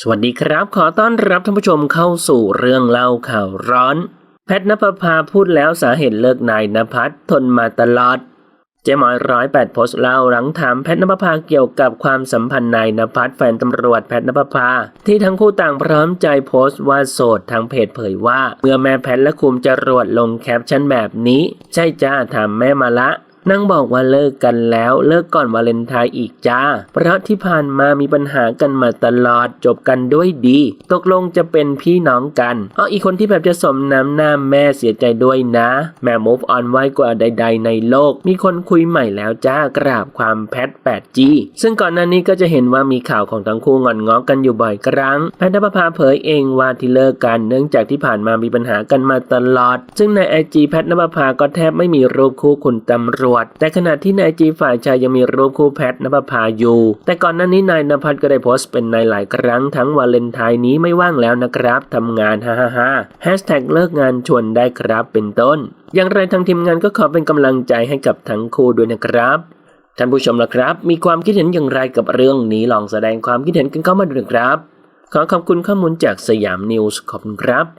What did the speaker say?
สวัสดีครับ ขอต้อนรับท่านผู้ชมเข้าสู่เรื่องเล่าข่าวร้อน แพทย์นภพาพูดแล้วสาเหตุเลิกนายนภัสทนมาตลอด เจ๊หมอยร้อยแปดโพสต์เล่าหลังถามแพทย์นภพาเกี่ยวกับความสัมพันธ์นายนภัสแฟนตำรวจแพทย์นภพาที่ทั้งคู่ต่างพร้อมใจโพสต์ว่าโสดทางเพจเผยว่า เมื่อแม่แพทย์และคุมจรวดลงแคปชั่นแบบนี้ ใช่จ้าถามแม่มาละ นางบอกว่าเลิกกันแล้วเลิกก่อนวาเลนไทน์อีกจ้า เพราะที่ผ่านมามีปัญหากันมาตลอดจบกันด้วยดี ตกลงจะเป็นพี่น้องกันเอาอีกคนที่แบบจะสมน้ำหน้าแม่เสียใจด้วยนะ แม่ move on ไว้กว่าใด ๆ ในโลก มีคนคุยใหม่แล้วจ้ากราบความแพท 8G ซึ่งก่อนหน้านี้ก็จะเห็นว่ามีข่าวของทั้งคู่งอนง้อกันอยู่บ่อยครั้งแพทย์นภาเผยเองว่าที่เลิกกันเนื่องจากที่ผ่านมามีปัญหากันมาตลอด ซึ่งในไอจีแพทย์นภาก็แทบไม่มีรูปคู่คุณตำรวจแต่ขณะที่นไอจีฝ่ายชายยังมีรูปคู่แพทย์นภพาอยู่ แต่ก่อนหน้านี้นายนภัสก็ได้โพสต์เป็นในหลายครั้งทั้งวาเลนไทน์นี้ไม่ว่างแล้วนะครับทำงานฮ่าฮ่าฮ่าแฮชแท็กเลิกงานชวนได้ครับเป็นต้น อย่างไรทางทีมงานก็ขอเป็นกำลังใจให้กับทั้งคู่ด้วยนะครับท่านผู้ชมล่ะครับ มีความคิดเห็นอย่างไรกับเรื่องนี้ลองแสดงความคิดเห็นกันเข้ามาดูนะครับ ขอขอบคุณข้อมูลจากสยามนิวส์ขอบคุณครับ